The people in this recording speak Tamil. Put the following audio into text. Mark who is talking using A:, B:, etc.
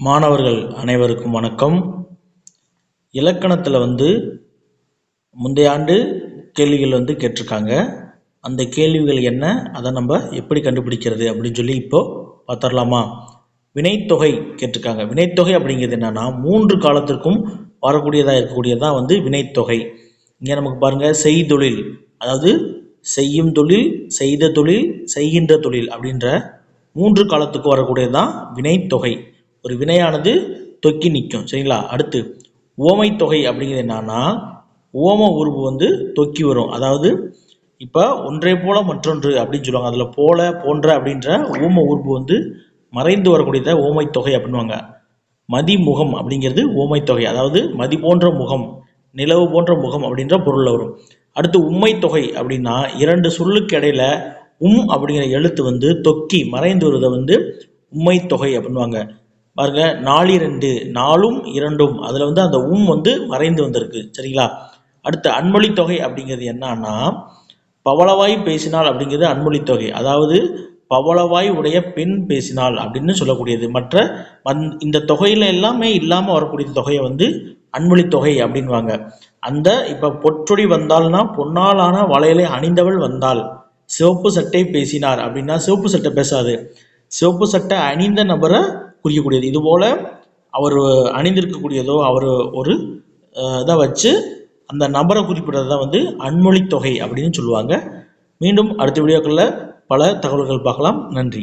A: மாணவர்கள் அனைவருக்கும் வணக்கம். இலக்கணத்தில் வந்து முந்தைய ஆண்டு கேள்விகள் வந்து கேட்டிருக்காங்க. அந்த கேள்விகள் என்ன? அதை நம்ம எப்படி கண்டுபிடிக்கிறது அப்படின்னு சொல்லி இப்போது பார்த்துடலாமா? வினைத்தொகை கேட்டிருக்காங்க. வினைத்தொகை அப்படிங்கிறது என்னென்னா மூன்று காலத்திற்கும் வரக்கூடியதாக இருக்கக்கூடியதான் வந்து வினைத்தொகை. இங்கே நமக்கு பாருங்கள் செய்தொழில் அதாவது செய்யும் தொழில் செய்த தொழில் செய்கின்ற தொழில் அப்படின்ற மூன்று காலத்துக்கு வரக்கூடியதான் வினைத்தொகை. ஒரு வினையானது தொக்கி நிற்கும். சரிங்களா? அடுத்து ஓமை தொகை அப்படிங்கிறது என்னன்னா ஓம உருவு வந்து தொக்கி வரும். அதாவது இப்போ ஒன்றே போல மற்றொன்று அப்படின்னு சொல்லுவாங்க. அதில் போல போன்ற அப்படின்ற ஓம உருவு வந்து மறைந்து வரக்கூடியத ஓமை தொகை அப்படின்வாங்க மதிமுகம் அப்படிங்கிறது ஓமை தொகை. அதாவது மதி போன்ற முகம் நிலவு போன்ற முகம் அப்படின்ற பொருளில் வரும். அடுத்து உண்மை தொகை அப்படின்னா இரண்டு சொல்லுக்கு இடையில உம் அப்படிங்கிற எழுத்து வந்து தொக்கி மறைந்து வருவதை வந்து உண்மை தொகை அப்படின்வாங்க பாருங்க நாலிரண்டு நாலும் இரண்டும். அதில் வந்து அந்த உம் வந்து மறைந்து வந்திருக்கு. சரிங்களா? அடுத்து அன்மொழி தொகை அப்படிங்கிறது என்னன்னா பவளவாய் பேசினால் அப்படிங்கிறது அன்மொழி தொகை. அதாவது பவளவாய் உடைய பெண் பேசினாள் அப்படின்னு சொல்லக்கூடியது. மற்ற மந் இந்த தொகையில எல்லாமே இல்லாமல் வரக்கூடிய தொகையை வந்து அன்மொழி தொகை அப்படின்வாங்க அந்த இப்போ பொற்றொடி வந்தால்னா பொன்னாலான வளையலை அணிந்தவள் வந்தாள். சிவப்பு சட்டை பேசினார் அப்படின்னா சிவப்பு சட்டை பேசாது. சிவப்பு சட்டை அணிந்த நபரை குறிக்கக்கூடியது இதுபோல் அவர் அணிந்திருக்கக்கூடியதோ அவர் ஒரு இதை வச்சு அந்த நபரை குறிப்பிடுறது தான் வந்து அன்மொழி தொகை அப்படின்னு சொல்லுவாங்க. மீண்டும் அடுத்த வீடியோக்களில் பல தகவல்கள் பார்க்கலாம். நன்றி.